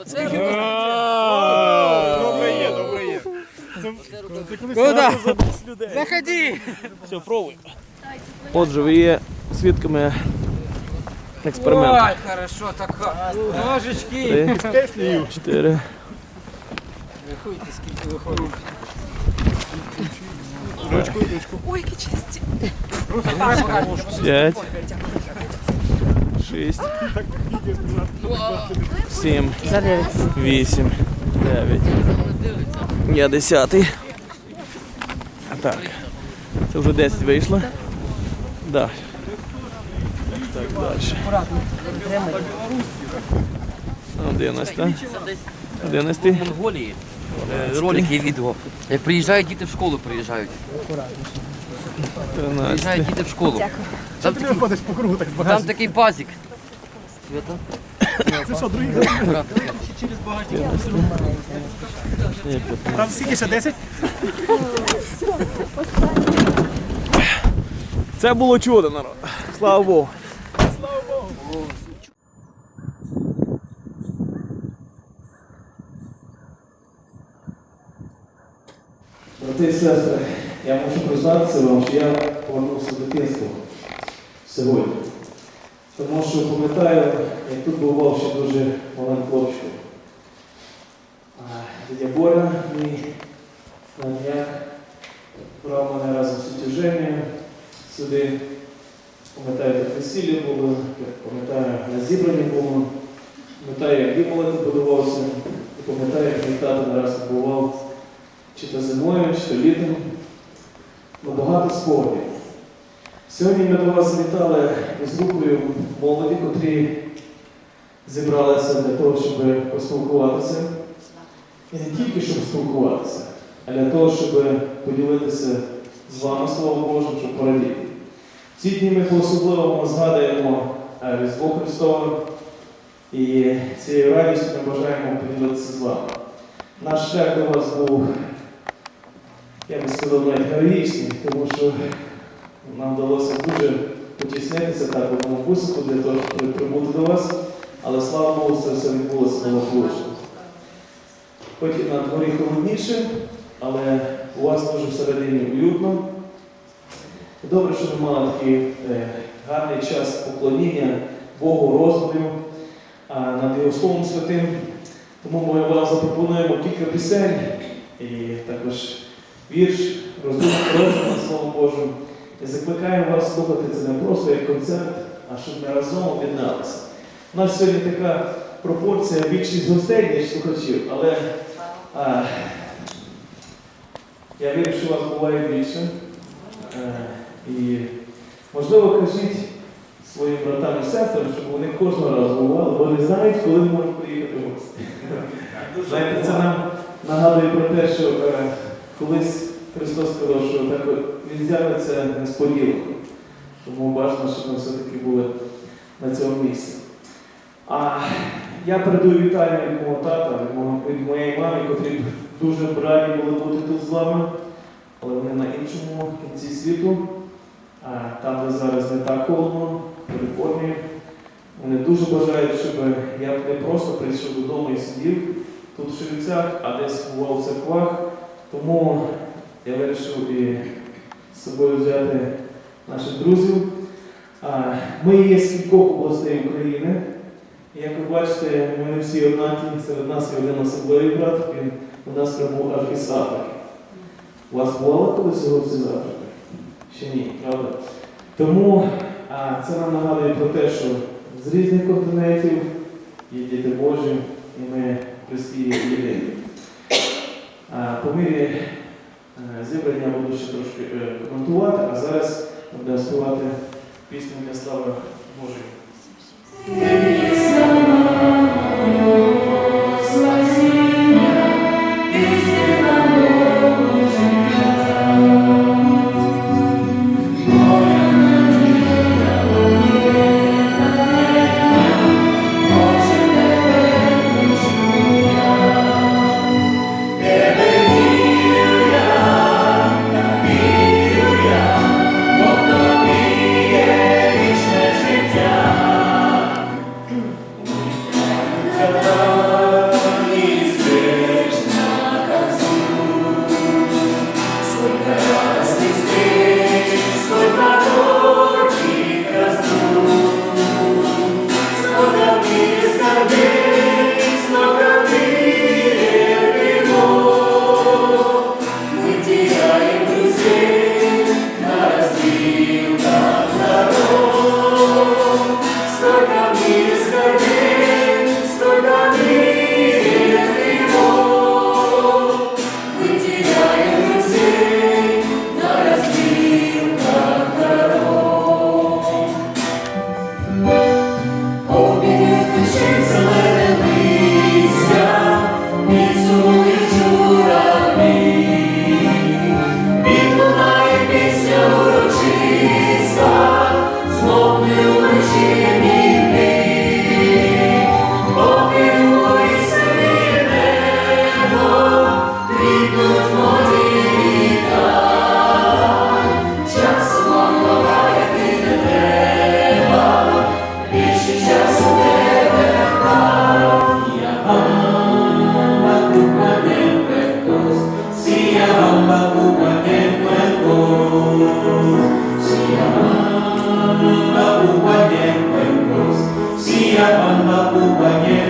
Оце Добре є, добре є. Куда? Заходи! Все, пробуй. Отже, ви є свідками експерименту. Ой, хорошо, така. Ножички. Три, чотири, Рахуйте, скільки виходить. Ой, які чисті. п'ять, шість, сім, вісім, дев'ять. Я десятий. Так. Це вже 10 вийшло. Да. Так, далі. Одинадцята. Одинадцятий. Монголії е, ролики і відео. Як приїжджають діти в школу, приїжджають. Тринадцятий. Приїжджають діти в школу. Там такий, ходиш по кругу так там такий пазик. Свята? Це що, другий? Там скільки ще 10? Це було чудо, народ. Слава Богу. Брати і сестри, я можу признатися вам, що я повернувся в дитинство сьогодні. Тому що пам'ятаю, як тут бував ще дуже маленький хлопчик. Дядя Боря, мій маньяк, брав мене разом з Женєю сюди. Пам'ятаю, як весілля було, пам'ятаю, на зібранні було, пам'ятаю, як дімолети будувався, і пам'ятаю, як мій тато раз бував чи то зимою, чи то літом. Багато спогадів. Сьогодні ми до вас завітали із групою молоді, котрі зібралися для того, щоб поспілкуватися. І не тільки щоб спілкуватися, а для того, щоб поділитися з вами Словом Божим, щоб порадіти. Ці дні ми по-особливому згадуємо е, Різдво Христове і цією радістю ми бажаємо поділитися з вами. Наш шлях до вас був, я би сказав, навіть героїчний, тому що нам вдалося дуже потіснитися так в одному бусику для того, щоб прибути до вас, але слава Богу, це все відбулося благополучно. Хоч і на дворі холодніше, але у вас дуже всередині уютно. Добре, що ви мали такий е, гарний час поклоніння Богу, роздумів а, над Його Словом Святим. Тому ми вам запропонуємо кілька пісень і також вірш, роздум над Словом Божим. І закликаємо вас слухати це не просто як концерт, а щоб ми разом об'єдналися. У нас сьогодні така пропорція більшість гостей, ніж слухачів, але а, я вірю, що вас буває більше. Е, І, можливо, кажіть своїм братам і сестрам, щоб вони кожного разу бували, бо не знають, коли можуть приїхати в гості. Знаєте, це нам нагадує про те, що е, колись Христос сказав, що так він з'явиться несподівано. Тому бажано, щоб ми все-таки були на цьому місці. А я передаю вітання від мого тата, від, моєї мами, котрі дуже б були бути тут з вами, але вони на іншому кінці світу, а там, де зараз не так холодно, в Каліфорнії. Вони дуже бажають, щоб я не просто прийшов додому і сидів тут в Шевцях, а десь бував в церквах. Тому я вирішив і з собою взяти наших друзів. Ми є з кількох областей України. Як ви бачите, ми не всі однакі, серед нас є один особливий брат, він у нас прибув аж. У вас бувало колись його з Африки? Ще ні, правда? Тому а, це нам нагадує про те, що з різних континентів є діти Божі, і ми Христі єдині. По мірі зібрання буду ще трошки е, коментувати, а зараз будемо співати пісню для слави Божої. tua companheira.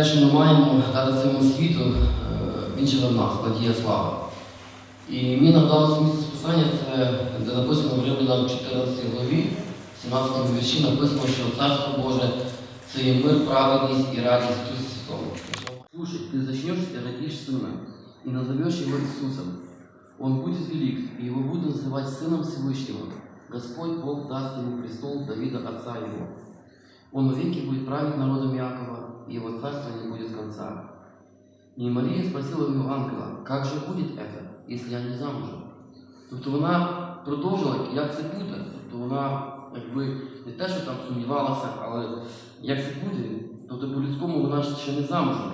те, що ми маємо дати цьому світу, е, він живе в нас, надія слава. І мені нагадалося місце списання, це де написано в Римлянам 14 главі, 17 вірші, написано, що Царство Боже це є мир, праведність і радість в Дусі Святому. Слушай, ты зачнешь и родишь сына, и назовешь его Иисусом. Он будет велик, и его будут называть Сыном Всевышнего. Господь Бог даст ему престол Давида, отца его. Он веки будет править народом Иакова, его царство не будет конца. И Мария спросила у ангела, как же будет это, если я не замужем? Тобто вона продовжила, як це буде. Тобто вона якби не те, що там сумнівалася, але як це буде, тобто по-людському вона ще не замужем.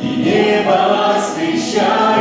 И небо восхищает.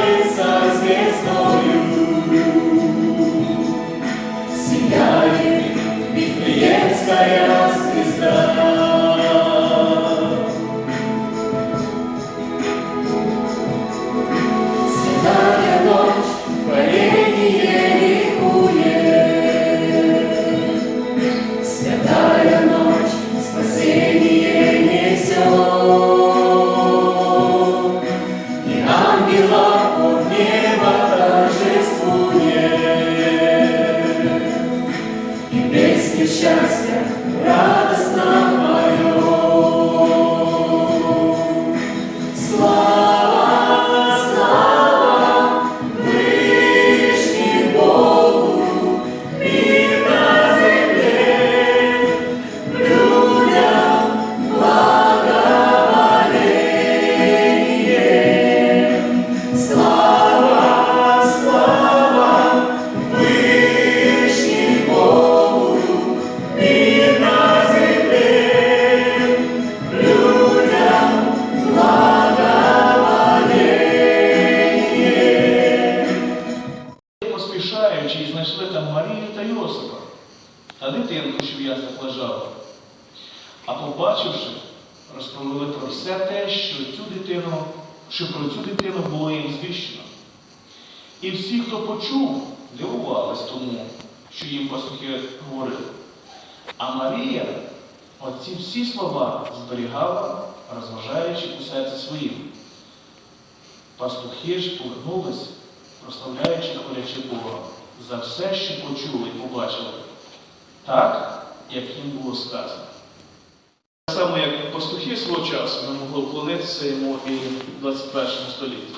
Пастухи ж повернулись, прославляючи хвалячи Бога за все, що почули і побачили, так, як їм було сказано. Так само, як пастухи свого часу, ми могли вклонитися йому і в 21 столітті.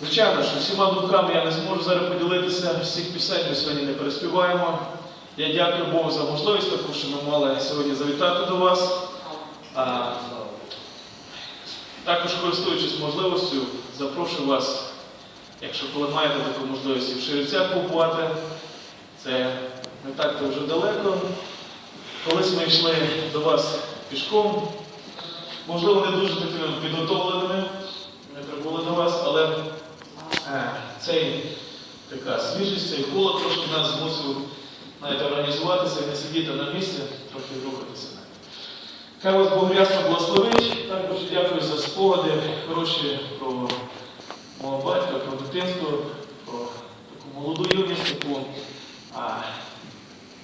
Звичайно, що всіма думками я не зможу зараз поділитися, всіх пісень ми сьогодні не переспіваємо. Я дякую Богу за можливість таку, що ми мали сьогодні завітати до вас. Також користуючись можливістю, запрошую вас, якщо коли маєте таку можливість і в Ширицях побувати, це не так то вже далеко. Колись ми йшли до вас пішком, можливо, не дуже такими підготовленими, ми прибули до вас, але е, цей така свіжість, цей холод трошки нас змусив навіть організуватися і не сидіти на місці, трохи рухатися. Хай вас Бог рясно благословить. Також дякую за спогади хороші про мого батька, про дитинство, про таку молоду юність, яку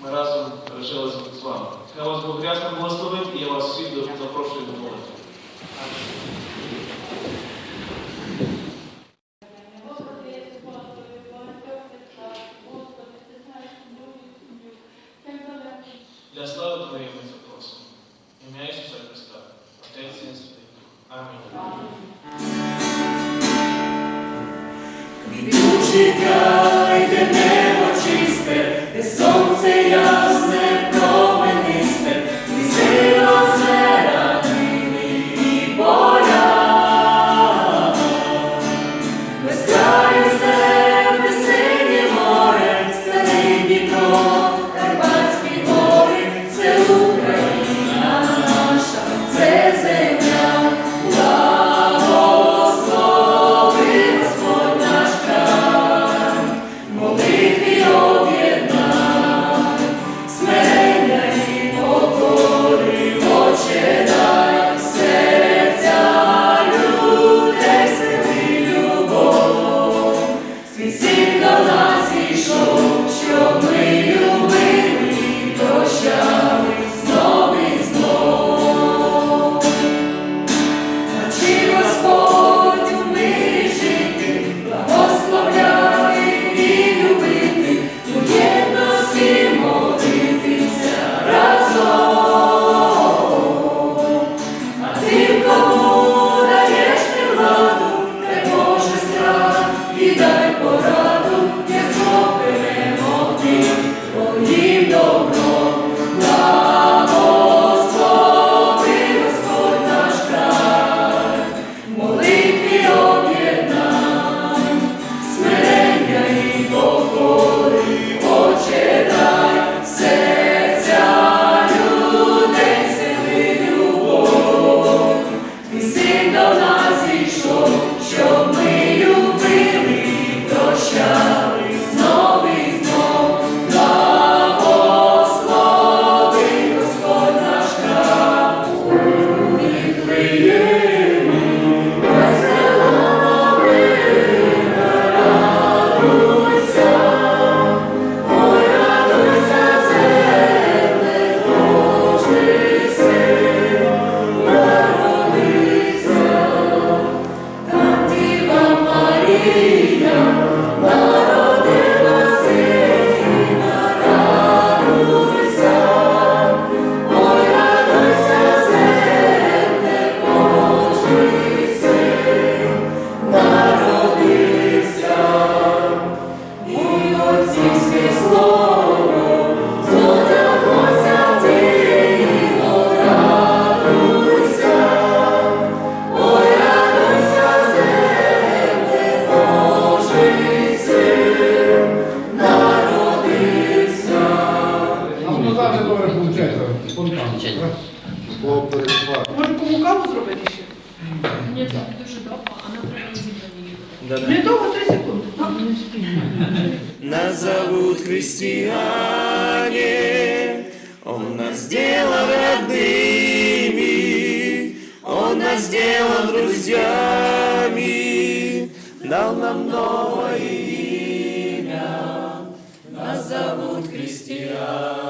ми разом пережили з вами. Хай вас Бог рясно благословить і я вас всіх запрошую до молитви. Нас сделал друзьями, дал нам новое имя, нас зовут христиане.